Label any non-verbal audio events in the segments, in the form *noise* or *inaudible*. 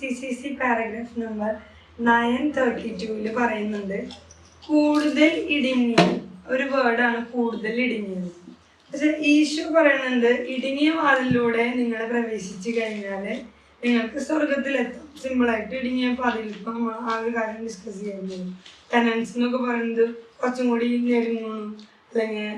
C C C paragraph number nine thirty ടൂവിൽ പറയുന്നുണ്ട്. കൂടുതൽ ഇടുങ്ങിയ ഒരു വേർഡാണ് കൂടുതൽ ഇടുങ്ങിയത്. പക്ഷെ ഈശോ പറയുന്നുണ്ട് ഇടുങ്ങിയ വാതിലൂടെ നിങ്ങൾ പ്രവേശിച്ചു കഴിഞ്ഞാൽ നിങ്ങൾക്ക് സ്വർഗത്തിലെത്താം സിമ്പിളായിട്ട് ഇടുങ്ങിയ പാതിൽ ഇപ്പം ആ ഒരു കാര്യം ഡിസ്കസ് ചെയ്യുന്നത് ടെനൻസ് എന്നൊക്കെ പറയുന്നത് കുറച്ചും കൂടി ഞെരുങ്ങുന്നു. അല്ലെങ്കിൽ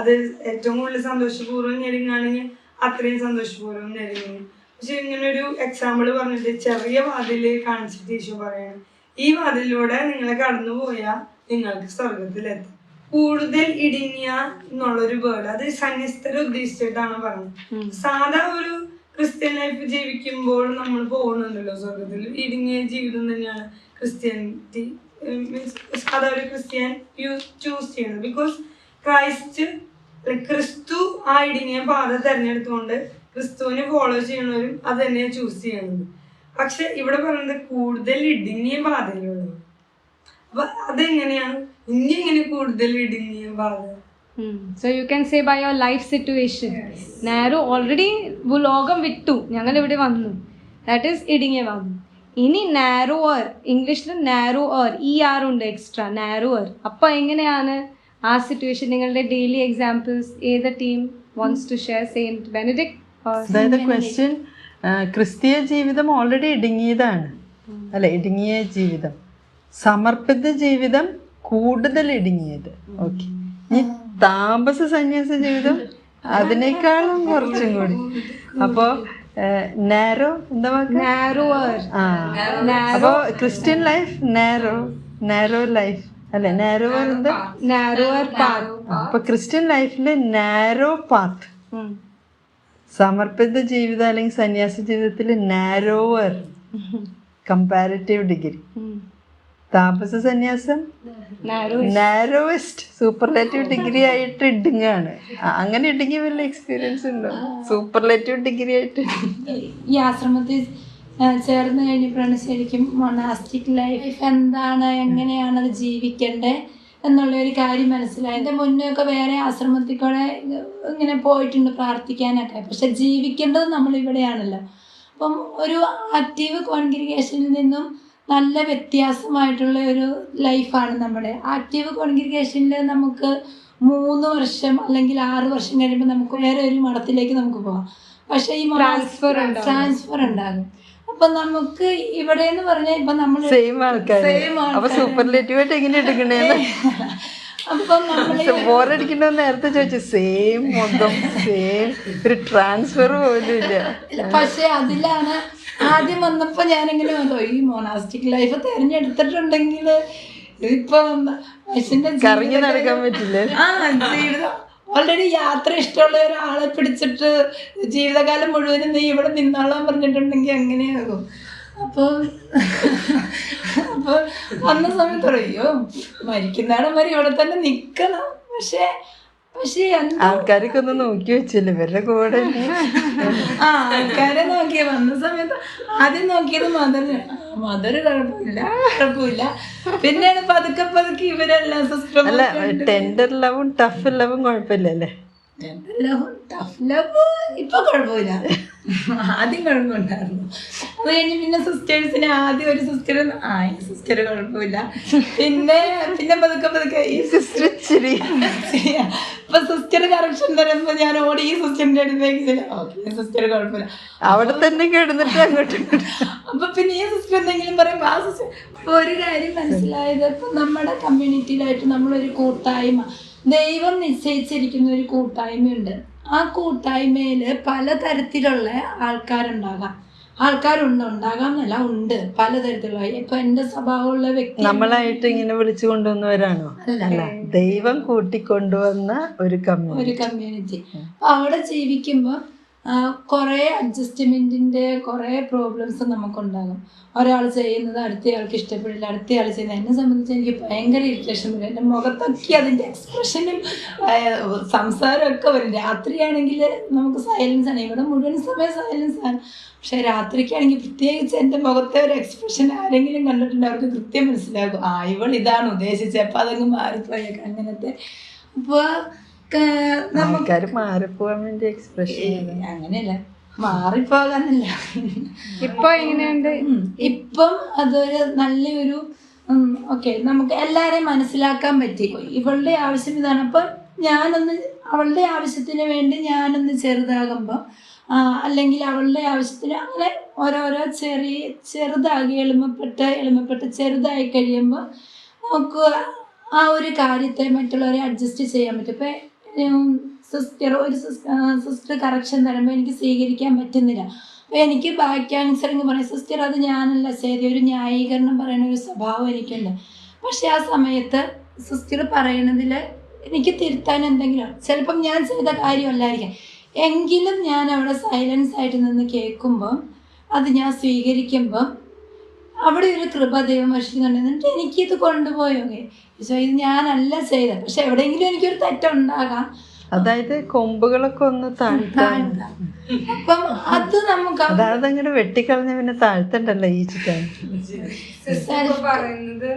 അത് ഏറ്റവും കൂടുതൽ സന്തോഷപൂർവം ഞെരുങ്ങാണെങ്കിൽ അത്രയും സന്തോഷപൂർവം ഞെരുങ്ങുന്നു. പക്ഷെ ഇങ്ങനെ ഒരു എക്സാമ്പിൾ പറഞ്ഞിട്ട് ചെറിയ വാതിൽ കാണിച്ചിട്ട് ഈശോ പറയണം ഈ വാതിലൂടെ നിങ്ങൾ കടന്നു പോയാൽ നിങ്ങൾക്ക് സ്വർഗത്തിലെത്താം കൂടുതൽ ഇടിഞ്ഞ എന്നുള്ളൊരു വേർഡ് അത് സന്യസ്തരെ ഉദ്ദേശിച്ചിട്ടാണ് പറഞ്ഞത്. സാധാ ഒരു ക്രിസ്ത്യൻ ലൈഫ് ജീവിക്കുമ്പോൾ നമ്മൾ പോകുന്നുണ്ടല്ലോ സ്വർഗത്തിൽ ഇടുങ്ങിയ ജീവിതം തന്നെയാണ് ക്രിസ്ത്യാനിറ്റി മീൻസ് സാധാ ഒരു ക്രിസ്ത്യൻ ചൂസ് ചെയ്യുന്നത്. ബിക്കോസ് ക്രൈസ്റ്റ് ക്രിസ്തു ആ ഇടുങ്ങിയ പാത തെരഞ്ഞെടുത്തുകൊണ്ട് ക്രിസ്തുവിനെ ഫോളോ ചെയ്യണവരും അത് തന്നെ ചൂസ് ചെയ്യണത് പക്ഷെ ഇവിടെ പറയുന്നത് കൂടുതൽ ഇടുങ്ങിയ പാതയിലുള്ളൂ അപ്പൊ അതെങ്ങനെയാണ്? ഇനി എങ്ങനെ കൂടുതൽ ഇടുങ്ങിയ ബാധ? So you can say by your life situation narrow already ലോകം വിട്ടു. ഞങ്ങൾ ഇവിടെ വന്നു. ദാറ്റ് ഈസ് ഇടുങ്ങിയ വന്നു ഇനി നാരോവർ ഇംഗ്ലീഷിൽ നാരോവർ ഇ ആർ ഉണ്ട് എക്സ്ട്രാ നാരോവർ അപ്പോൾ എങ്ങനെയാണ്? ആ സിറ്റുവേഷൻ നിങ്ങളുടെ ഡെയിലി എക്സാമ്പിൾസ് ഏത് team wants to share saint Benedict അതായത് ക്വസ്റ്റ്യൻ ക്രിസ്തീയ ജീവിതം ഓൾറെഡി ഇടുങ്ങിയതാണ്. അല്ലെ? ഇടുങ്ങിയ ജീവിതം. സമർപ്പിത ജീവിതം കൂടുതൽ ഇടുങ്ങിയത്. ഓക്കെ ഇനി താമസ സന്യാസ ജീവിതം അതിനേക്കാളും കുറച്ചും കൂടി. അപ്പോ നാരോ എന്താ നാരോ അപ്പോ christian life narrow narrow life അല്ലെ? നാരോ എന്താ? നാരോ പാത്ത് അപ്പൊ ക്രിസ്ത്യൻ ലൈഫിലെ നാരോ പാത്ത് സമർപ്പിത ജീവിതം അല്ലെങ്കിൽ സന്യാസ ജീവിതത്തിൽ നാരോവർ കമ്പാരിറ്റീവ് ഡിഗ്രി താപസ സന്യാസം നാരോവെസ്റ്റ് സൂപ്പർലേറ്റീവ് ഡിഗ്രി ആയിട്ട് ഇടുങ്ങാണ് അങ്ങനെ ഇടുങ്ങി വല്ല എക്സ്പീരിയൻസ് ഉണ്ടോ? സൂപ്പർലേറ്റീവ് ഡിഗ്രി ആയിട്ട്. ഈ ആശ്രമത്തിൽ ചേർന്ന് കഴിഞ്ഞപ്പോഴാണ് ശരിക്കും മൊണാസ്റ്റിക് ലൈഫ് എന്താണ് എങ്ങനെയാണ് അത് ജീവിക്കേണ്ടത് എന്നുള്ള ഒരു കാര്യം മനസ്സിലായി. എന്റെ മുന്നേ ഒക്കെ വേറെ ആശ്രമത്തിൽ കൂടെ ഇങ്ങനെ പോയിട്ടുണ്ട് പ്രാർത്ഥിക്കാനൊക്കെ. പക്ഷെ ജീവിക്കേണ്ടത് നമ്മൾ ഇവിടെയാണല്ലോ അപ്പം ഒരു ആക്റ്റീവ് കോൺഗ്രിഗേഷനിൽ നിന്നും നല്ല വ്യത്യാസമായിട്ടുള്ള ഒരു ലൈഫാണ് നമ്മുടെ. ആക്റ്റീവ് കോൺഗ്രിഗേഷനിൽ നമുക്ക് മൂന്ന് വർഷം അല്ലെങ്കിൽ ആറ് വർഷം കഴിയുമ്പോൾ നമുക്ക് വേറെ ഒരു മഠത്തിലേക്ക് നമുക്ക് പോകാം. പക്ഷേ ഈ ട്രാൻസ്ഫർ. ട്രാൻസ്ഫർ ഉണ്ടാകും. അപ്പൊ നമുക്ക് ഇവിടെ എന്ന് പറഞ്ഞാൽ ഇപ്പൊ നമ്മൾ സെയിം ആൾക്കാർ അപ്പൊ സൂപ്പർലേറ്റീവ് ആയിട്ട് എങ്ങനെ എടുക്കണേന്ന് *laughs* ബോറടിക്കണോ നേരത്തെ ചോദിച്ചു സെയിം മൊത്തം സെയിം ഒരു ട്രാൻസ്ഫർ പോലും ഇല്ല. പക്ഷെ അതിലാണ് ആദ്യം വന്നപ്പോ ഞാനിങ്ങനെ വന്നു ഈ മൊണാസ്റ്റിക് ലൈഫ് തിരഞ്ഞെടുത്തിട്ടുണ്ടെങ്കിൽ ഇപ്പൊ കറങ്ങി നടക്കാൻ പറ്റില്ല? ആ ജീവിതം ഓൾറെഡി യാത്ര ഇഷ്ടമുള്ള ഒരാളെ പിടിച്ചിട്ട് ജീവിതകാലം മുഴുവനും നീ ഇവിടെ നിന്നോളാൻ പറഞ്ഞിട്ടുണ്ടെങ്കിൽ എങ്ങനെയാകും? അപ്പോൾ അപ്പോൾ വന്ന സമയത്ത് പറയോ മരിക്കുന്നിടം വരെ ഇവിടെ തന്നെ നിൽക്കണം പക്ഷേ പക്ഷേ ആൾക്കാരൊക്കെ ഒന്ന് നോക്കി വെച്ചില്ല ഇവരുടെ കൂടെ. ആ ആൾക്കാരെ നോക്കി വന്ന സമയത്ത് ആദ്യം നോക്കിയത് മധുര മദർ കുഴപ്പമില്ല കുഴപ്പമില്ല. പിന്നെയാണ് പതുക്കെ പതുക്കെ ഇവരെല്ലാം സിസ്റ്റർ അല്ല ടെൻഡർ ലവും ടഫ് ലവും കുഴപ്പമില്ലല്ലേ? ടഫ് ലവ് ഇപ്പൊ കുഴപ്പമില്ല. ആദ്യം കുഴപ്പമുണ്ടായിരുന്നു. അത് കഴിഞ്ഞ് പിന്നെ സിസ്റ്റേഴ്സിന് ആദ്യം ഒരു സിസ്റ്റർ ആ ഈ സിസ്റ്റർ കുഴപ്പമില്ല. പിന്നെ പിന്നെ പതുക്കെ പതുക്കെ ഈ സിസ്റ്റർ ഇച്ചിരി. അപ്പൊ സിസ്റ്റർ കറക്ഷൻ തരുമ്പോ ഞാൻ ഓടി ഈ സിസ്റ്ററിന്റെ അടുത്തേക്ക് ഓക്കെ സിസ്റ്റർ കുഴപ്പമില്ല. അവിടെ തന്നെ കിടന്നിട്ട് അങ്ങോട്ട്. അപ്പൊ പിന്നെ ഈ സിസ്റ്റർ എന്തെങ്കിലും പറയുമ്പോ ആ സിസ്റ്റർ ഇപ്പൊ ഒരു കാര്യം മനസ്സിലായത് ഇപ്പൊ നമ്മുടെ കമ്മ്യൂണിറ്റിയിലായിട്ട് നമ്മളൊരു കൂട്ടായ്മ ദൈവം നിശ്ചയിച്ചിരിക്കുന്ന ഒരു കൂട്ടായ്മയുണ്ട്. ആ കൂട്ടായ്മയിൽ പലതരത്തിലുള്ള ആൾക്കാരുണ്ടാകാം. ആൾക്കാരുണ്ട് ഉണ്ടാകാം എന്നല്ല ഉണ്ട്. പലതരത്തിലുള്ള. ഇപ്പൊ എന്റെ സ്വഭാവമുള്ള വ്യക്തി നമ്മളായിട്ട് ഇങ്ങനെ വിളിച്ചു കൊണ്ടുവന്നവരാണോ? അല്ല ദൈവം കൂട്ടിക്കൊണ്ടുവന്ന ഒരു കമ്മ്യൂണിറ്റി ഒരു കമ്മ്യൂണിറ്റി അപ്പൊ അവിടെ ജീവിക്കുമ്പോൾ കുറേ അഡ്ജസ്റ്റ്മെന്റിന്റെ കുറേ പ്രോബ്ലംസ് നമുക്കുണ്ടാകും. ഒരാൾ ചെയ്യുന്നത് അടുത്തയാൾക്ക് ഇഷ്ടപ്പെടില്ല അടുത്തയാൾ ചെയ്യുന്നത് എന്നെ സംബന്ധിച്ച് എനിക്ക് ഭയങ്കര ഇറിറ്റേഷൻ വരും. എന്റെ മുഖത്തൊക്കെ അതിന്റെ എക്സ്പ്രഷനും സംസാരമൊക്കെ വരും. രാത്രിയാണെങ്കിൽ നമുക്ക് സൈലൻസ് ആണ്. ഇവിടെ മുഴുവൻ സമയം സൈലൻസ് ആണ്. പക്ഷെ രാത്രിക്കാണെങ്കിൽ പ്രത്യേകിച്ച് എന്റെ മുഖത്തെ ഒരു എക്സ്പ്രഷൻ ആരെങ്കിലും കണ്ടിട്ടുണ്ടെങ്കിൽ അവർക്ക് കൃത്യം മനസ്സിലാകും. ആ ഇവൾ ഇതാണ് ഉദ്ദേശിച്ചത്. അപ്പോൾ അതങ്ങ് മാറിപ്പോയേക്കാം അങ്ങനത്തെ. അപ്പോൾ ആൾക്കാർ മാറിപ്പോവാൻ വേണ്ടി എക്സ്പ്രഷൻ അങ്ങനെയല്ല. മാറിപ്പോകാനല്ല. ഇപ്പൊ എങ്ങനെയുണ്ട്. ഇപ്പം അതൊരു നല്ലൊരു ഓക്കെ നമുക്ക് എല്ലാരെയും മനസ്സിലാക്കാൻ പറ്റി. ഇവളുടെ ആവശ്യം ഇതാണ്. അപ്പം ഞാനൊന്ന് അവളുടെ ആവശ്യത്തിന് വേണ്ടി ഞാനൊന്ന് ചെറുതാകുമ്പോൾ അല്ലെങ്കിൽ അവളുടെ ആവശ്യത്തിന് അങ്ങനെ ഓരോരോ ചെറിയ ചെറുതാകി എളിമപ്പെട്ട് എളിമപ്പെട്ട് ചെറുതായി കഴിയുമ്പോൾ നമുക്ക് ആ ഒരു കാര്യത്തെ മറ്റുള്ളവരെ അഡ്ജസ്റ്റ് ചെയ്യാൻ പറ്റും. ഇപ്പം സിസ്റ്റർ ഒരു സിസ്റ്റർ കറക്ഷൻ തരുമ്പോൾ എനിക്ക് സ്വീകരിക്കാൻ പറ്റുന്നില്ല. അപ്പോൾ എനിക്ക് ബാക്ക് ആൻസറിങ് പറയും. സിസ്റ്റർ അത് ഞാനല്ല. ശരി ഒരു ന്യായീകരണം പറയുന്ന ഒരു സ്വഭാവം എനിക്കുണ്ട്. പക്ഷെ ആ സമയത്ത് സിസ്റ്റർ പറയണതിൽ എനിക്ക് തിരുത്താൻ എന്തെങ്കിലും ചിലപ്പം ഞാൻ ചെയ്ത കാര്യമല്ലായിരിക്കാം. എങ്കിലും ഞാൻ അവിടെ സൈലൻസ് ആയിട്ട് നിന്ന് കേൾക്കുമ്പം അത് ഞാൻ സ്വീകരിക്കുമ്പം അവിടെ ഒരു കൃപ ദൈവം വർഷിക്കുന്നുണ്ട് എന്നിട്ട് എനിക്കിത് കൊണ്ടുപോയോ ഈശോ ഇത് ഞാനല്ല ചെയ്തത്. പക്ഷെ എവിടെയെങ്കിലും എനിക്കൊരു തെറ്റുണ്ടാകാം. അതായത് കൊമ്പുകളൊക്കെ ഒന്ന് താഴ്ത്താൻ. താഴ്ത്താം. അപ്പം അത് നമുക്ക് വെട്ടിക്കളഞ്ഞ പിന്നെ താഴ്ത്തണ്ടല്ലോ ഈ ചിക്കൻ സിസ്റ്റർ പറയുന്നത്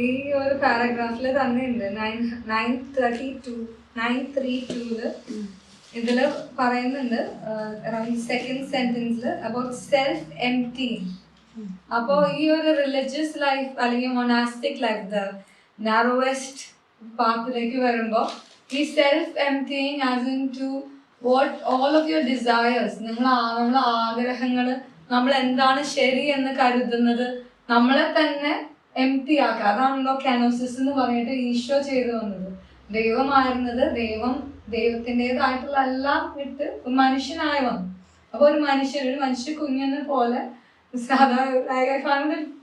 ഈ ഒരു പാരഗ്രാഫിൽ തന്നെ ഉണ്ട് nine nine thirty two nine three tool ഇതിൽ പറയുന്നുണ്ട് അറൌണ്ട് സെക്കൻഡ് സെന്റൻസിൽ അബൌട്ട് സെൽഫ് എം അപ്പോ ഈ ഒരു റിലീജിയസ് ലൈഫ് അല്ലെങ്കിൽ മൊനാസ്റ്റിക് ലൈഫ് ദ നാറോവെസ്റ്റ് പാത്തിലേക്ക് വരുമ്പോ ഈ self emptying as in to what all of your desires നിങ്ങൾ നമ്മളെ ആഗ്രഹങ്ങൾ നമ്മൾ എന്താണ് ശരി എന്ന് കരുതുന്നത് നമ്മളെ തന്നെ എം ടി ആക്കുക. അതാണല്ലോ കാനോസിസ് എന്ന് പറഞ്ഞിട്ട് ഈശോ ചെയ്തു വന്നത്. ദൈവമായിരുന്നത് ദൈവം ദൈവത്തിന്റെതായിട്ടുള്ള എല്ലാം വിട്ട് ഒരു മനുഷ്യനായി വന്നു. അപ്പോൾ ഒരു മനുഷ്യൻ ഒരു മനുഷ്യ കുഞ്ഞെന്ന പോലെ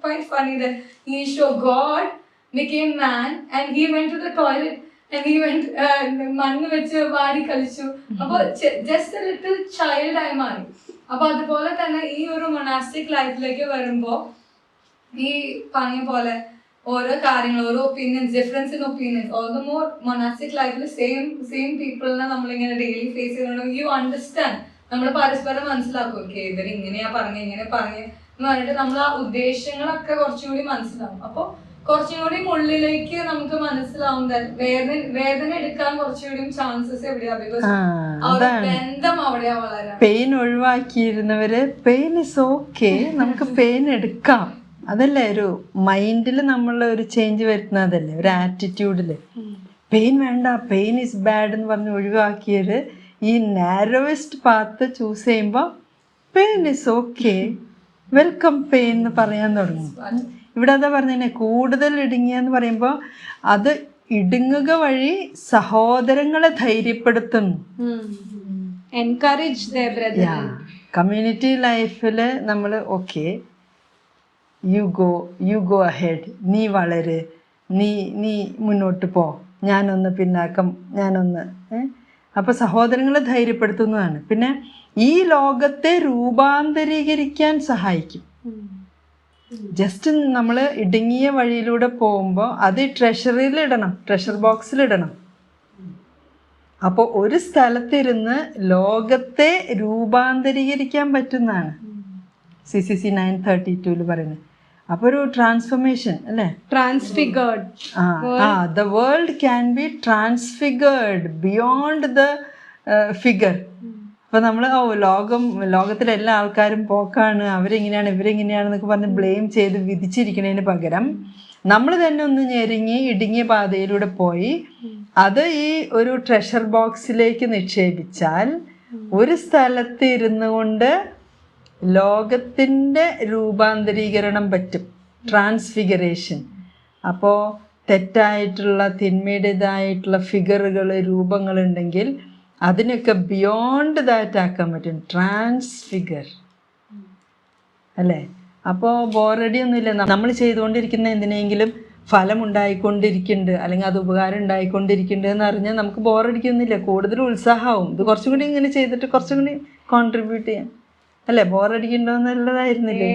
quite funny that Isho God became man and he went to the toilet and he went uh, മണ്ണ് വെച്ച് വാരി കളിച്ചു അപ്പൊ ജസ്റ്റ് ലിറ്റിൽ ചൈൽഡ് ആയി മാറി. അപ്പൊ അതുപോലെ തന്നെ ഈ ഒരു മൊണാസ്റ്റിക് ലൈഫിലേക്ക് വരുമ്പോ ഈ പറഞ്ഞ പോലെ ഓരോ കാര്യങ്ങൾ ഓരോ opinions difference in opinions all the more monastic ലൈഫിൽ സെയിം സെയിം പീപ്പിളിനെ നമ്മളിങ്ങനെ ഡെയിലി ഫേസ് ചെയ്യുന്നുണ്ട്. യു അണ്ടർസ്റ്റാൻഡ് നമ്മൾ പരസ്പരം മനസ്സിലാക്കും. ഓക്കെ ഇവർ ഇങ്ങനെയാ പറഞ്ഞ ഇങ്ങനെ പറഞ്ഞ എന്ന് പറഞ്ഞിട്ട് നമ്മൾ ആ ഉദ്ദേശങ്ങളൊക്കെ കുറച്ചുകൂടി മനസ്സിലാവും. അപ്പോൾ കുറച്ചും കൂടി ഉള്ളിലേക്ക് നമുക്ക് മനസ്സിലാവും വേദന വേദന എടുക്കാൻ കുറച്ചുകൂടി ചാൻസസ് എവിടെയാ? ബിക്കോസ് ബന്ധം അവിടെയാ വളരാൻ പെയിൻ ഒഴിവാക്കിയിരുന്നവര് പെയിൻ ഇസ് ഓക്കെ നമുക്ക് പെയിൻ എടുക്കാം. അതല്ലേ ഒരു മൈൻഡിൽ നമ്മൾ ഒരു ചേഞ്ച് വരുത്തുന്നതല്ലേ ഒരു ആറ്റിറ്റ്യൂഡിൽ പെയിൻ വേണ്ട പെയിൻ ഇസ് ബാഡ് എന്ന് പറഞ്ഞ് ഒഴിവാക്കിയത് ഈ നാരോവസ്റ്റ് പാത്ത് ചൂസ് ചെയ്യുമ്പോൾ pain is okay welcome pain എന്ന് പറയാൻ തുടങ്ങും. ഇവിടെ അതാ പറഞ്ഞേ കൂടുതൽ ഇടുങ്ങിയ എന്ന് പറയുമ്പോൾ അത് ഇടുങ്ങുക വഴി സഹോദരങ്ങളെ ധൈര്യപ്പെടുത്തുന്നു എൻകറേജ് കമ്മ്യൂണിറ്റി ലൈഫിൽ നമ്മൾ okay you go you go ahead നീ വളര്. നീ നീ മുന്നോട്ട് പോ. ഞാനൊന്ന് പിന്നാക്കം ഞാനൊന്ന് അപ്പോൾ സഹോദരങ്ങളെ ധൈര്യപ്പെടുത്തുന്നതാണ്. പിന്നെ ഈ ലോകത്തെ രൂപാന്തരീകരിക്കാൻ സഹായിക്കും. ജസ്റ്റ് നമ്മൾ ഇടുങ്ങിയ വഴിയിലൂടെ പോകുമ്പോൾ അത് ട്രഷറിയിൽ ഇടണം ട്രഷർ ബോക്സിൽ ഇടണം. അപ്പോൾ ഒരു സ്ഥലത്തിരുന്ന് ലോകത്തെ രൂപാന്തരീകരിക്കാൻ പറ്റുന്നതാണ്. C C C nine thirty ടുവിൽ പറയുന്നത്. അപ്പോൾ ഒരു ട്രാൻസ്ഫോർമേഷൻ അല്ലേ? ട്രാൻസ്ഫിഗേർഡ് ആ ആ the world can be transfigured beyond the figure അപ്പൊ നമ്മൾ ഓ ലോകം ലോകത്തിലെ എല്ലാ ആൾക്കാരും പോക്കാണ് അവരെങ്ങനെയാണ് ഇവരെങ്ങനെയാണെന്നൊക്കെ പറഞ്ഞ് ബ്ലെയിം ചെയ്ത് വിധിച്ചിരിക്കുന്നതിന് പകരം നമ്മൾ തന്നെ ഒന്ന് ഞെരുങ്ങി ഇടുങ്ങിയ പാതയിലൂടെ പോയി അത് ഈ ഒരു ട്രഷർ ബോക്സിലേക്ക് നിക്ഷേപിച്ചാൽ ഒരു സ്ഥലത്ത് ഇരുന്നു കൊണ്ട് ലോകത്തിന്റെ രൂപാന്തരീകരണം പറ്റും. ട്രാൻസ്ഫിഗറേഷൻ അപ്പോൾ തെറ്റായിട്ടുള്ള തിന്മയുടേതായിട്ടുള്ള ഫിഗറുകൾ രൂപങ്ങളുണ്ടെങ്കിൽ അതിനൊക്കെ ബിയോണ്ട് ദാറ്റ് ആക്കാൻ പറ്റും. ട്രാൻസ്ഫിഗർ അല്ലേ? അപ്പോൾ ബോറടി ഒന്നുമില്ല നമ്മൾ ചെയ്തുകൊണ്ടിരിക്കുന്ന എന്തിനെങ്കിലും ഫലം ഉണ്ടായിക്കൊണ്ടിരിക്കുന്നുണ്ട് അല്ലെങ്കിൽ അത് ഉപകാരം ഉണ്ടായിക്കൊണ്ടിരിക്കുന്നുണ്ട് എന്ന് അറിഞ്ഞാൽ നമുക്ക് ബോറടിക്കൊന്നുമില്ല കൂടുതൽ ഉത്സാഹമാവും. ഇത് കുറച്ചും കൂടി ഇങ്ങനെ ചെയ്തിട്ട് കുറച്ചും കൂടി കോൺട്രിബ്യൂട്ട് ചെയ്യാൻ അല്ലേ? ബോറടിക്കണ്ടോന്നുള്ളതായിരുന്നില്ലേ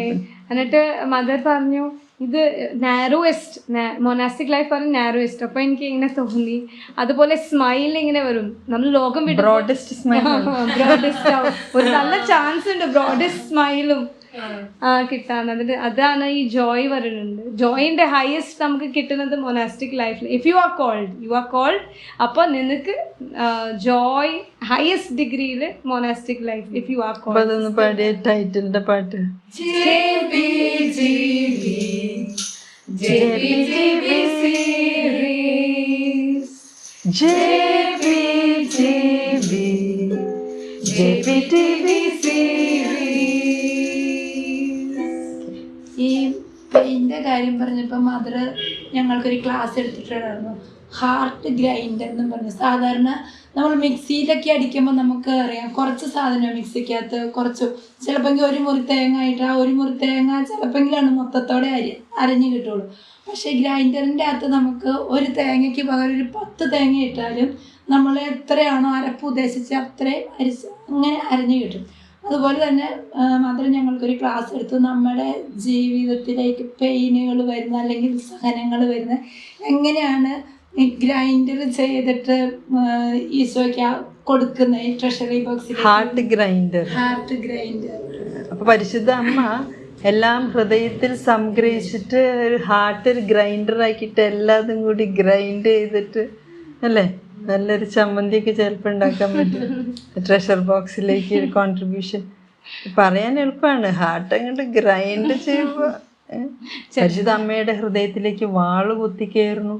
എന്നിട്ട് മദർ പറഞ്ഞു ഇത് നാരോവെസ്റ്റ് മൊനാസ്റ്റിക് ലൈഫ് ആണ് നാരോവെസ്റ്റ് അപ്പൊ എനിക്ക് ഇങ്ങനെ തോന്നി. അതുപോലെ സ്മൈൽ ഇങ്ങനെ വരും. നമ്മൾ ലോകം വിട്ട് ബ്രോഡസ്റ്റ് സ്മൈൽ ബ്രോഡസ്റ്റ് ഒരു നല്ല ചാൻസ് ഉണ്ട് ബ്രോഡസ്റ്റ് സ്മൈലും ആ കിട്ടാൻ അതിന് അതാണ് ഈ ജോയ് പറയുന്നുണ്ട് ജോയിന്റെ ഹയസ്റ്റ് നമുക്ക് കിട്ടുന്നത് മൊനാസ്റ്റിക് ലൈഫിൽ if you are called you are called അപ്പോൾ നിനക്ക് ജോയ് ഹയസ്റ്റ് ഡിഗ്രിയിൽ monastic life if you are called അതൊന്ന് പാടിയ ടൈറ്റിലിന്റെ പാട്ട് J B J B J B T ഞങ്ങൾക്കൊരു ക്ലാസ് എടുത്തിട്ടുണ്ടായിരുന്നു. ഹാർട്ട് ഗ്രൈൻഡർ എന്നും പറഞ്ഞു. സാധാരണ നമ്മൾ മിക്സിയിലൊക്കെ അടിക്കുമ്പോൾ നമുക്ക് അറിയാം. കുറച്ച് സാധനം മിക്സിക്കകത്ത്. കുറച്ച് ചിലപ്പോൾ ഒരു മുറി തേങ്ങ ആയിട്ട് ആ ഒരു മുറി തേങ്ങ ചിലപ്പോഴെങ്കിലാണ് മൊത്തത്തോടെ അരി അരഞ്ഞു കിട്ടുള്ളൂ. പക്ഷേ ഗ്രൈൻഡറിന്റെ അകത്ത് നമുക്ക് ഒരു തേങ്ങയ്ക്ക് പകരം ഒരു പത്ത് തേങ്ങ ഇട്ടാലും നമ്മൾ എത്രയാണോ അരപ്പ് ഉദ്ദേശിച്ച് അത്രയും അരിച്ച് അങ്ങനെ അരഞ്ഞു കിട്ടും. അതുപോലെ തന്നെ മാത്രം ഞങ്ങൾക്കൊരു ക്ലാസ് എടുത്തു. നമ്മുടെ ജീവിതത്തിലേക്ക് പെയിനുകൾ വരുന്ന അല്ലെങ്കിൽ സഹനങ്ങൾ വരുന്ന എങ്ങനെയാണ് ഗ്രൈൻഡർ ചെയ്തിട്ട് ഈശോയ്ക്ക് കൊടുക്കുന്നത്? കൊടുക്കുന്ന ട്രഷറി ബോക്സിൽ ഹാർട്ട് ഗ്രൈൻഡർ ഹാർട്ട് ഗ്രൈൻഡർ അപ്പൊ പരിശുദ്ധ അമ്മ എല്ലാം ഹൃദയത്തിൽ സംഗ്രഹിച്ചിട്ട് ഒരു ഹാർട്ട് ഒരു ഗ്രൈൻഡർ ആക്കിയിട്ട് എല്ലാതും കൂടി ഗ്രൈൻഡ് ചെയ്തിട്ട് അല്ലേ? നല്ലൊരു ചമ്മന്തിയൊക്കെ ചിലപ്പോൾ ഉണ്ടാക്കാൻ പറ്റും. ട്രഷർ ബോക്സിലേക്ക് ഒരു കോൺട്രിബ്യൂഷൻ പറയാൻ എളുപ്പമാണ് ഹാർട്ട് അങ്ങോട്ട് ഗ്രൈൻഡ് ചെയ്യുമ്പോൾ പരിശുദ്ധ അമ്മയുടെ ഹൃദയത്തിലേക്ക് വാൾ കുത്തിക്കയറുന്നു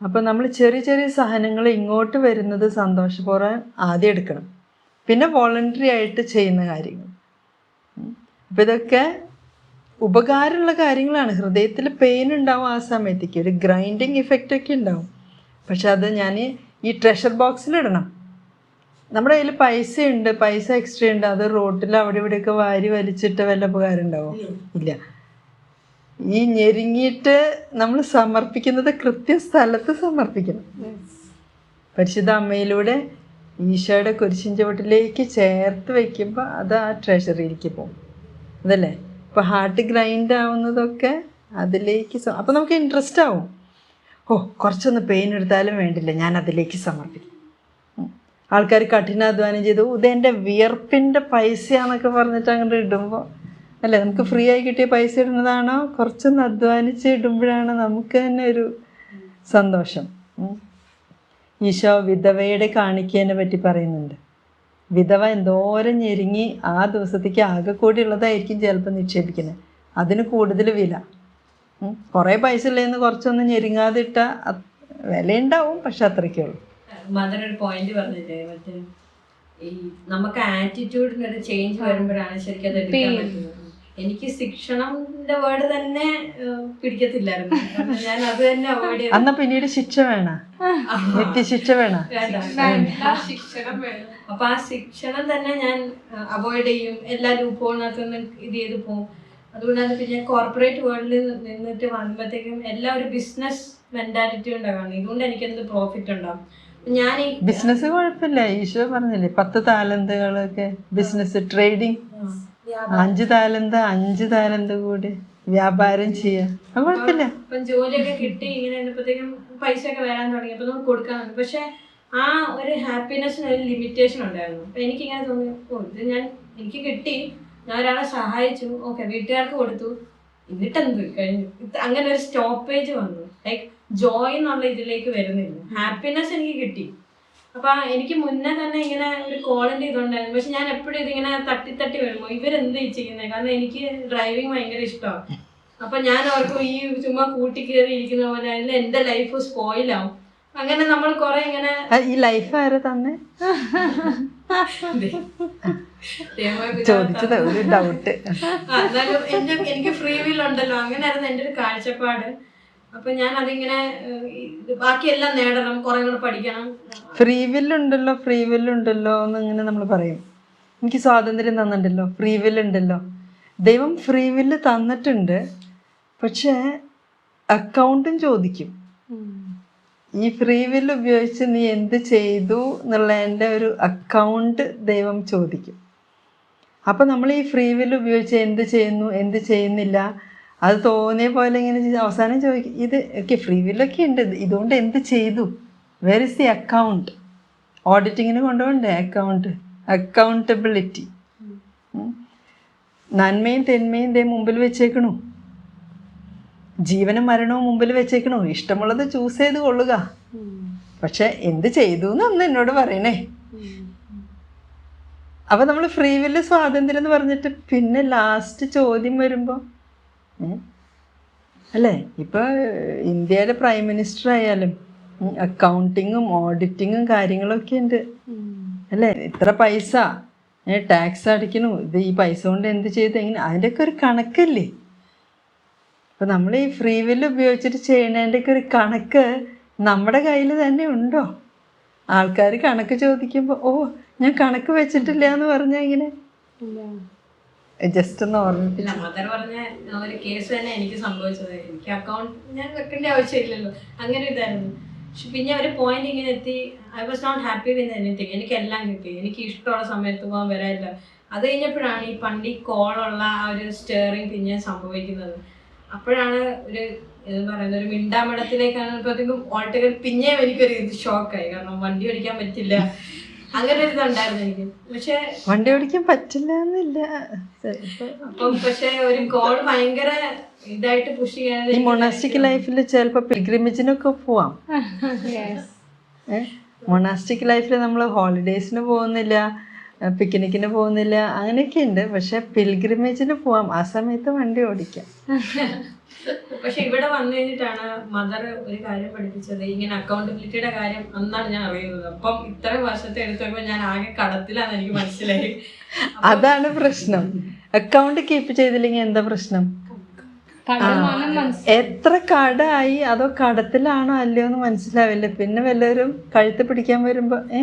അപ്പൊ നമ്മൾ ചെറിയ ചെറിയ സഹനങ്ങൾ ഇങ്ങോട്ട് വരുന്നത് സന്തോഷപൂർവം ആദ്യം എടുക്കണം. പിന്നെ വോളണ്ടറി ആയിട്ട് ചെയ്യുന്ന കാര്യങ്ങൾ. അപ്പൊ ഇതൊക്കെ ഉപകാരമുള്ള കാര്യങ്ങളാണ്. ഹൃദയത്തിൽ പെയിൻ ഉണ്ടാവും ആ സമയത്തേക്ക്. ഒരു ഗ്രൈൻഡിങ് ഇഫക്റ്റ് ഒക്കെ ഉണ്ടാവും. പക്ഷെ അത് ഞാൻ ഈ ട്രഷർ ബോക്സിലിടണം നമ്മുടെ കയ്യിൽ പൈസ ഉണ്ട് പൈസ എക്സ്ട്രാ ഉണ്ട്. അത് റോട്ടിൽ അവിടെ ഇവിടെയൊക്കെ വാരി വലിച്ചിട്ട് വല്ല ഉപകാരം ഉണ്ടാവും ഇല്ല. ഈ ഞെരുങ്ങിയിട്ട് നമ്മൾ സമർപ്പിക്കുന്നത് കൃത്യ സ്ഥലത്ത് സമർപ്പിക്കണം. പരിശുദ്ധ അമ്മയിലൂടെ ഈശോയുടെ കുരിശിൻ ചുവട്ടിലേക്ക് ചേർത്ത് വെക്കുമ്പോൾ അത് ആ ട്രഷറിയിലേക്ക് പോകും. അതല്ലേ? ഇപ്പോൾ ഹാർട്ട് ഗ്രൈൻഡ് ആവുന്നതൊക്കെ അതിലേക്ക് അപ്പോൾ നമുക്ക് ഇൻട്രസ്റ്റ് ആവും. ഓ കുറച്ചൊന്ന് പെയിൻ എടുത്താലും വേണ്ടില്ല. ഞാൻ അതിലേക്ക് സമർപ്പിക്കും. ആൾക്കാർ കഠിനാധ്വാനം ചെയ്തു. ഇതെന്റെ വിയർപ്പിന്റെ പൈസയാണെന്നൊക്കെ പറഞ്ഞിട്ട് അങ്ങോട്ട് ഇടുമ്പോൾ അല്ലേ നമുക്ക് ഫ്രീ ആയി കിട്ടിയ പൈസ ഇടുന്നതാണോ? കുറച്ചൊന്ന് അധ്വാനിച്ച് ഇടുമ്പോഴാണ് നമുക്ക് തന്നെ ഒരു സന്തോഷം. ഈശോ വിധവയുടെ കാണിക്കേനെ പറ്റി പറയുന്നുണ്ട്. വിധവ എന്തോരം ഞെരുങ്ങി ആ ദിവസത്തേക്ക് ആകെ കൂടി ഉള്ളതായിരിക്കും ചിലപ്പോൾ നിക്ഷേപിക്കുന്നത്. അതിന് കൂടുതൽ വില. കുറേ പൈസ ഇല്ലെന്ന് കുറച്ചൊന്ന് ഞെരുങ്ങാതെ ഇട്ട വിലയുണ്ടാവും പക്ഷെ അത്രയ്ക്കേ ഉള്ളൂ. മദർ ഒരു പോയിന്റ് പറഞ്ഞില്ലേ മറ്റേ ഈ നമുക്ക് ആറ്റിറ്റ്യൂഡിനൊരു ചേഞ്ച് വരുമ്പോഴാണ് ശരിക്കും അത് എടുക്കാൻ പറ്റുന്നത്. എനിക്ക് ശിക്ഷണത്തിന്റെ വേർഡ് തന്നെ പിടിക്കത്തില്ലായിരുന്നു. ഞാൻ അത് തന്നെ അവോയ്ഡ് അന്നാ പിന്നീട് ശിക്ഷ വേണം? നിത്യശിക്ഷ വേണ? അപ്പൊ ആ ശിക്ഷണം തന്നെ ഞാൻ അവോയ്ഡ് ചെയ്യും. എല്ലാ ലൂപ്പോളിനകത്ത് ഇത് ചെയ്ത് പോകും അതുകൊണ്ടാണ് പിന്നെ കോർപ്പറേറ്റ് വേൾഡിൽ നിന്നിട്ട് വന്നപ്പോഴത്തേക്കും എല്ലാ ഒരു ബിസിനസ് മെന്റാലിറ്റി ഉണ്ടാകണം ഇതുകൊണ്ട് എനിക്ക് എന്ത് പ്രോഫിറ്റ് ഉണ്ടാവും ഞാൻ ഈ ബിസിനസ് കുഴപ്പമില്ല. ഈശോ പറഞ്ഞില്ലേ പത്ത് താലന്തുകളൊക്കെ ബിസിനസ് ട്രേഡിങ് അഞ്ച് താലന്ത് അഞ്ച് താലന്ത് കൂടി വ്യാപാരം ചെയ്യാം. അത് കുഴപ്പമില്ല. ഇപ്പം ജോലിയൊക്കെ കിട്ടി ഇങ്ങനെ ഇരുന്നപ്പോഴത്തേക്കും പൈസ ഒക്കെ വരാൻ തുടങ്ങി. അപ്പൊ നമുക്ക് കൊടുക്കാൻ പക്ഷെ ആ ഒരു ഹാപ്പിനെസ്സിന് ഒരു ലിമിറ്റേഷൻ ഉണ്ടായിരുന്നു. അപ്പൊ എനിക്കിങ്ങനെ തോന്നി ഓ ഇത് ഞാൻ എനിക്ക് കിട്ടി. ഞാൻ ഒരാളെ സഹായിച്ചു. ഓക്കെ വീട്ടുകാർക്ക് കൊടുത്തു. എന്നിട്ടെന്ത്? കഴിഞ്ഞു. അങ്ങനെ ഒരു സ്റ്റോപ്പേജ് വന്നു. ലൈക്ക് ജോയ് എന്നുള്ള ഇതിലേക്ക് വരുന്നില്ല. ഹാപ്പിനെസ് എനിക്ക് കിട്ടി. അപ്പൊ എനിക്ക് മുന്നേ തന്നെ ഇങ്ങനെ ഒരു കോളിന്റെ ഇതുണ്ടായിരുന്നു പക്ഷെ ഞാൻ എപ്പോഴും ഇതിങ്ങനെ തട്ടി തട്ടി വരുമ്പോ ഇവരെന്ത് ചെയ്യുന്നത് കാരണം എനിക്ക് ഡ്രൈവിംഗ് ഭയങ്കര ഇഷ്ടമാണ് അപ്പൊ ഞാൻ അവർക്ക് ഈ ചുമ്മാ കൂട്ടി കയറി ഇരിക്കുന്ന പോലെ അതിൽ എന്റെ ലൈഫ് സ്പോയിലാവും അങ്ങനെ നമ്മൾ കുറെ ഇങ്ങനെ ഈ ലൈഫ് ആരെ തന്നെ? ചോദിച്ചത് ഒരു ഡൗട്ട് ആ, എന്നാലും എന്റെ എനിക്ക് ഫ്രീ വിൽ ഉണ്ടല്ലോ. അങ്ങനെയായിരുന്നു എന്റെ ഒരു കാഴ്ചപ്പാട്. അപ്പൊ ഞാൻ അതിങ്ങനെ ബാക്കിയെല്ലാം നേടണം കുറെ കൂടെ പഠിക്കണം. ഫ്രീ വില്ലുണ്ടല്ലോ ഫ്രീ വില്ലുണ്ടല്ലോ എന്നിങ്ങനെ നമ്മൾ പറയും. എനിക്ക് സ്വാതന്ത്ര്യം തന്നിട്ടുണ്ടല്ലോ ഫ്രീ വില്ലുണ്ടല്ലോ ദൈവം ഫ്രീ വില്ല് തന്നിട്ടുണ്ട്. പക്ഷേ അക്കൗണ്ടും ചോദിക്കും. ഈ ഫ്രീ വില്ല് ഉപയോഗിച്ച് നീ എന്ത് ചെയ്തു എന്നുള്ളതിന്റെ ഒരു അക്കൗണ്ട് ദൈവം ചോദിക്കും. അപ്പോൾ നമ്മൾ ഈ ഫ്രീ വില്ല് ഉപയോഗിച്ച് എന്ത് ചെയ്യുന്നു എന്ത് ചെയ്യുന്നില്ല അത് തോന്നിയ പോലെ ഇങ്ങനെ അവസാനം ചോദിക്കും ഇത് ഓക്കെ ഫ്രീ വില്ലൊക്കെ ഉണ്ട്. ഇതുകൊണ്ട് എന്ത് ചെയ്തു? വേർ ഇസ് ദി അക്കൗണ്ട് ഓഡിറ്റിങ്ങിന് കൊണ്ടുപോകണ്ടേ? അക്കൗണ്ട് അക്കൗണ്ടബിലിറ്റി നന്മയും തിന്മയും ദേ മുമ്പിൽ വെച്ചേക്കണു. ജീവനും മരണവും മുമ്പിൽ വെച്ചേക്കണു. ഇഷ്ടമുള്ളത് ചൂസ് ചെയ്ത് കൊള്ളുക. പക്ഷെ എന്ത് ചെയ്തു എന്നൊന്ന് എന്നോട് പറയണേ. അപ്പൊ നമ്മൾ ഫ്രീ വില്ല് സ്വാതന്ത്ര്യം എന്ന് പറഞ്ഞിട്ട് പിന്നെ ലാസ്റ്റ് ചോദ്യം വരുമ്പോൾ അല്ലേ? ഇപ്പൊ ഇന്ത്യയിലെ പ്രൈം മിനിസ്റ്റർ ആയാലും അക്കൗണ്ടിങ്ങും ഓഡിറ്റിങ്ങും കാര്യങ്ങളൊക്കെ ഉണ്ട് അല്ലേ? ഇത്ര പൈസ ടാക്സ് അടിക്കണു ഇത് ഈ പൈസ കൊണ്ട് എന്ത് ചെയ്ത് എങ്ങനെ? അതിന്റെയൊക്കെ ഒരു കണക്കല്ലേ? അപ്പം നമ്മൾ ഈ ഫ്രീ വില്ല് ഉപയോഗിച്ചിട്ട് ചെയ്യണതിന്റെയൊക്കെ ഒരു കണക്ക് നമ്മുടെ കയ്യിൽ തന്നെ ഉണ്ടോ? ആൾക്കാർ കണക്ക് ചോദിക്കുമ്പോൾ ഓ ഞാൻ കണക്ക് വെച്ചിട്ടില്ല എന്ന് പറഞ്ഞ ഇങ്ങനെ? ജസ്റ്റ് ഒന്ന് ഓർമ്മിപ്പില്ല മദർ പറഞ്ഞ ഒരു കേസ് തന്നെ എനിക്ക് സംഭവിച്ചത്. എനിക്ക് അക്കൗണ്ട് ഞാൻ വെക്കേണ്ട ആവശ്യമില്ലല്ലോ. അങ്ങനെ ഇതായിരുന്നു. പക്ഷെ പിന്നെ ഒരു പോയിന്റ് ഇങ്ങനെ എത്തി. I was not happy with anything എനിക്ക് എല്ലാം കിട്ടി. എനിക്ക് ഇഷ്ടമുള്ള സമയത്ത് പോകാൻ വരാനില്ല. അത് കഴിഞ്ഞപ്പോഴാണ് ഈ പണ്ടി കോളുള്ള ആ ഒരു സ്റ്റേറിങ് പിന്നെ സംഭവിക്കുന്നത്. അപ്പോഴാണ് ഒരു എന്ന് പറയുന്നത് ഒരു മിണ്ടാമടത്തിലേക്കാണ് ഇപ്പോഴത്തേക്കും ഓൾട്ടോകൾ പിന്നെയും എനിക്കൊരു ഇത് ഷോക്കായി കാരണം വണ്ടി ഓടിക്കാൻ പറ്റില്ല. അങ്ങനെ ഒരു ഇതുണ്ടായിരുന്നു എനിക്ക്. പക്ഷെ വണ്ടി ഓടിക്കാൻ പറ്റില്ല എന്നില്ല അപ്പം പക്ഷെ ഒരു കോൾ ഭയങ്കര ഇതായിട്ട് പുഷ് ചെയ്യാൻ ഈ മൊണാസ്റ്റിക് ലൈഫിൽ ചിലപ്പോ പിൽഗ്രിമേജിനൊക്കെ പോവാം. മൊണാസ്റ്റിക് ലൈഫിൽ നമ്മൾ ഹോളിഡേയ്സിന് പോകുന്നില്ല പിക്നിക്കിന് പോകുന്നില്ല അങ്ങനെയൊക്കെ ഉണ്ട്. പക്ഷെ പിൽഗ്രിമേജിന് പോവാം. ആ സമയത്ത് വണ്ടി ഓടിക്കാം. *laughs* പക്ഷെ ഇവിടെ വന്നു കഴിഞ്ഞിട്ടാണ് മദർ ഒരു കാര്യം പഠിപ്പിച്ചത്. ഇങ്ങനെ അക്കൗണ്ടബിലിറ്റിയുടെ കാര്യം അന്നാണ് ഞാൻ അറിയുന്നത്. അപ്പം ഇത്ര വർഷത്തെ എടുത്തു നോക്കുമ്പോൾ ഞാൻ ആകെ കടത്തിലാന്ന് എനിക്ക് മനസ്സിലായി. *laughs* അതാണ് പ്രശ്നം. അക്കൗണ്ട് കീപ്പ് ചെയ്തില്ലെങ്കിൽ എന്താ പ്രശ്നം? എത്ര കടായി? അതോ കടത്തിലാണോ അല്ലയോ എന്ന് മനസ്സിലാവില്ല. പിന്നെ വല്ലവരും കഴുത്ത് പിടിക്കാൻ വരുമ്പോ ഏ?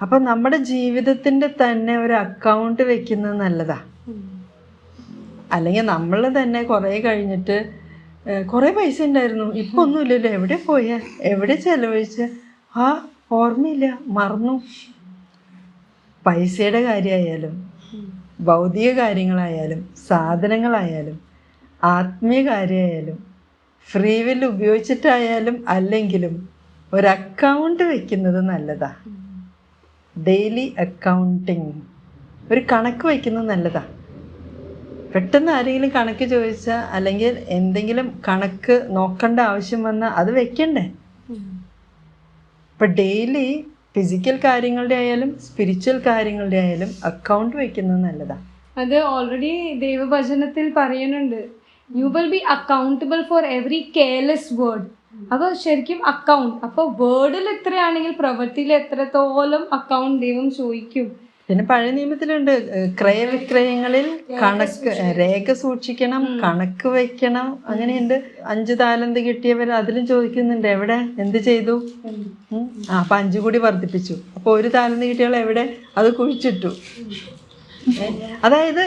അപ്പൊ നമ്മുടെ ജീവിതത്തിന്റെ തന്നെ ഒരു അക്കൗണ്ട് വെക്കുന്നത് നല്ലതാ. അല്ലെങ്കിൽ നമ്മൾ തന്നെ കുറേ കഴിഞ്ഞിട്ട് കുറേ പൈസ ഉണ്ടായിരുന്നു ഇപ്പം ഒന്നുമില്ലല്ലോ. എവിടെ പോയ? എവിടെ ചെലവഴിച്ച? ആ ഓർമ്മയില്ല. മറന്നു. പൈസയുടെ കാര്യമായാലും ഭൗതിക കാര്യങ്ങളായാലും സാധനങ്ങളായാലും ആത്മീയ കാര്യമായാലും ഫ്രീ വിൽ ഉപയോഗിച്ചിട്ടായാലും അല്ലെങ്കിലും ഒരു അക്കൗണ്ട് വയ്ക്കുന്നത് നല്ലതാ. ഡെയിലി അക്കൗണ്ടിങ് ഒരു കണക്ക് വയ്ക്കുന്നത് നല്ലതാ. പെട്ടെന്ന് ആരെങ്കിലും കണക്ക് ചോദിച്ചാൽ അല്ലെങ്കിൽ എന്തെങ്കിലും കണക്ക് നോക്കേണ്ട ആവശ്യം വന്നാൽ അത് വെക്കണ്ടേ? ഇപ്പം ഡെയിലി ഫിസിക്കൽ കാര്യങ്ങളുടെ ആയാലും സ്പിരിച്വൽ കാര്യങ്ങളുടെ ആയാലും അക്കൗണ്ട് വെക്കുന്നത് നല്ലതാണ് അത് ഓൾറെഡി ദൈവഭജനത്തിൽ പറയുന്നുണ്ട്. You will be accountable for every careless word അപ്പോൾ ശരിക്കും അക്കൗണ്ട് അപ്പോൾ വേർഡിൽ എത്രയാണെങ്കിൽ പ്രവൃത്തിയിൽ എത്രത്തോളം അക്കൗണ്ട് ദൈവം ചോദിക്കും. പിന്നെ പഴയ നിയമത്തിലുണ്ട് ക്രയവിക്രയങ്ങളിൽ കണക്ക് രേഖ സൂക്ഷിക്കണം കണക്ക് വയ്ക്കണം അങ്ങനെയുണ്ട്. അഞ്ചു താലന്ത് കിട്ടിയവർ അതിലും ചോദിക്കുന്നുണ്ട് എവിടെ? എന്ത് ചെയ്തു? ആ അപ്പൊ അഞ്ചു കൂടി വർദ്ധിപ്പിച്ചു. അപ്പൊ ഒരു താലന്ത് കിട്ടിയാൽ എവിടെ? അത് കുഴിച്ചിട്ടു. അതായത്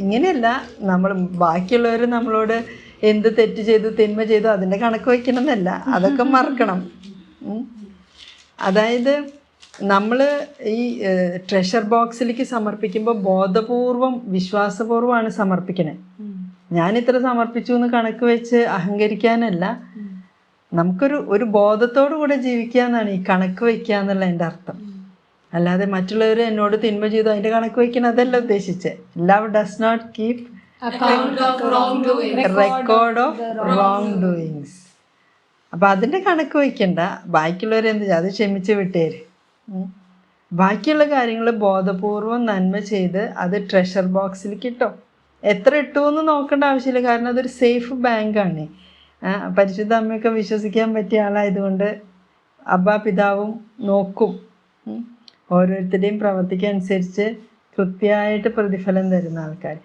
ഇങ്ങനെയല്ല നമ്മൾ ബാക്കിയുള്ളവർ നമ്മളോട് എന്ത് തെറ്റ് ചെയ്തു തിന്മ ചെയ്തു അതിന്റെ കണക്ക് വയ്ക്കണം എന്നല്ല അതൊക്കെ മറക്കണം. അതായത് നമ്മൾ ഈ ട്രഷർ ബോക്സിലേക്ക് സമർപ്പിക്കുമ്പോൾ ബോധപൂർവം വിശ്വാസപൂർവമാണ് സമർപ്പിക്കണേ. ഞാൻ ഇത്ര സമർപ്പിച്ചു എന്ന് കണക്ക് വെച്ച് അഹങ്കരിക്കാനല്ല. നമുക്കൊരു ഒരു ബോധത്തോടു കൂടെ ജീവിക്കുക എന്നാണ് ഈ കണക്ക് വയ്ക്കുക എന്നുള്ള എന്റെ അർത്ഥം. അല്ലാതെ മറ്റുള്ളവർ എന്നോട് തിന്മ ചെയ്തു അതിന്റെ കണക്ക് വയ്ക്കണം അതല്ല ഉദ്ദേശിച്ചത് love does not keep record of wrong doings അപ്പം അതിന്റെ കണക്ക് വയ്ക്കണ്ട ബാക്കിയുള്ളവരെന്ത് ചെയ്യും? അത് ക്ഷമിച്ച് വിട്ടേര്. ബാക്കിയുള്ള കാര്യങ്ങൾ ബോധപൂർവം നന്മ ചെയ്ത് അത് ട്രഷർ ബോക്സിൽ കിട്ടും. എത്ര ഇട്ടു എന്ന് നോക്കേണ്ട ആവശ്യമില്ല. കാരണം അതൊരു സേഫ് ബാങ്കാണ് പരിശുദ്ധ അമ്മയൊക്കെ വിശ്വസിക്കാൻ പറ്റിയ ആളായതുകൊണ്ട് അബ്ബ പിതാവും നോക്കും. ഓരോരുത്തരുടെയും പ്രവർത്തിക്കനുസരിച്ച് കൃത്യമായിട്ട് പ്രതിഫലം തരുന്ന ആൾക്കാർ